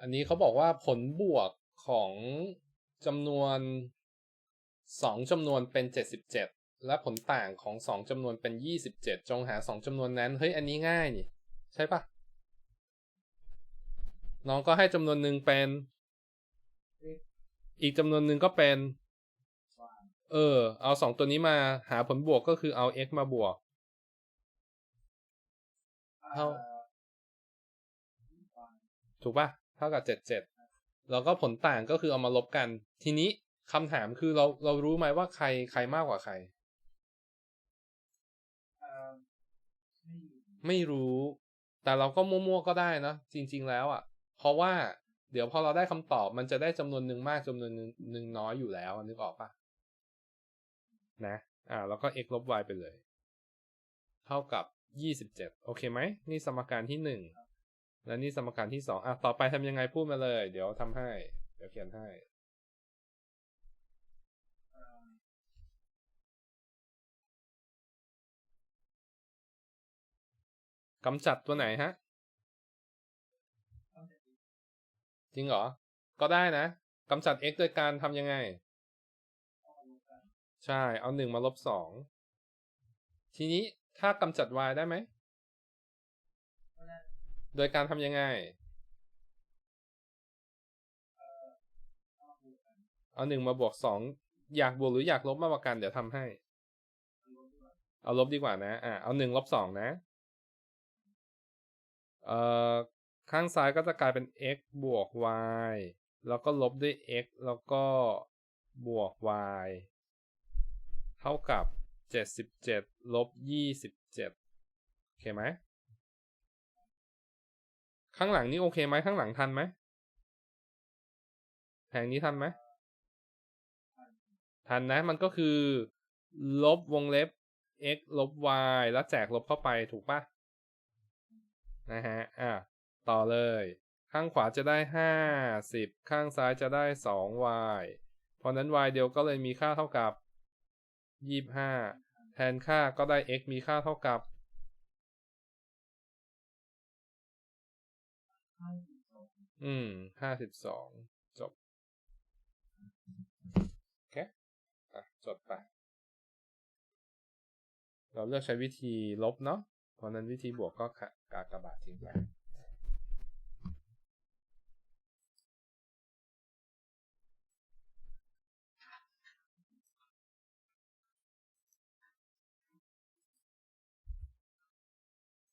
อันนี้เขาบอกว่าผลบวกของจำนวนสองจำนวนเป็นเจ็ดสิบเจ็ดและผลต่างของสองจำนวนเป็นยี่สิบเจ็ดจงหาสองจำนวนนั้น เฮ้ย อันนี้ง่ายนี่ ใช่ปะน้องก็ให้จำนวนหนึ่งเป็น อีกจำนวนหนึ่งก็เป็น เออ เอาสองตัวนี้มาหาผลบวกก็คือเอา x มาบวกเท่าถูกปะ เท่ากับเจ็ดเจ็ดแล้วก็ผลต่างก็คือเอามาลบกัน ทีนี้คำถามคือเราเรารู้ไหมว่าใครใครมากกว่าใคร ไม่รู้ แต่เราก็มั่วๆก็ได้นะจริง ๆ แล้วอะ เพราะว่าเดี๋ยวพอเราได้คำตอบมันจะได้จำนวนหนึ่งมากจำนวนหนึ่งหนึ่งน้อยอยู่แล้วนึกออกปะนะ อ่า แล้วก็ x ลบ y ไปเลย เท่ากับยี่สิบเจ็ดโอเคไหม นี่สมการที่หนึ่ง และนี่สมการที่สองอะต่อไปทำยังไงพูดมาเลย เดี๋ยวทำให้ เดี๋ยวเขียนให้กำจัดตัวไหนฮะ จริงเหรอ ก็ได้นะกำจัด x โดยการทำยังไง ใช่ เอาหนึ่งมาลบสอง ทีนี้ถ้ากำจัด y ได้ไหม โดยการทำยังไงเอาหนึ่งมาบวกสองอยากบวกหรืออยากลบมากกว่ากันเดี๋ยวทำให้ เอาลบดีกว่านะ อะเอาหนึ่งลบสองนะ เอ่อข้างซ้ายก็จะกลายเป็น x บวก y แล้วก็ลบด้วย x แล้วก็บวก y เท่ากับ 77 ลบ 27 โอเคไหม ข้างหลังนี่โอเคไหมข้างหลังทันไหมแผงนี้ทันไหมทันนะมันก็คือ ลบวงเล็บ x ลบ y แล้วแจกลบเข้าไปถูกปะนะฮะอะต่อเลย ข้างขวาจะได้ห้าสิบข้างซ้ายจะได้สอง y เพราะนั้น y เดียวก็เลยมีค่าเท่ากับยี่ห้าแทนค่าก็ได้ x มีค่าเท่ากับ อืมห้าสิบสองจบ โอเค อะจดไป เราเลือกใช้วิธีลบเนาะ เพราะนั้นวิธีบวกก็กากบาททิ้งไป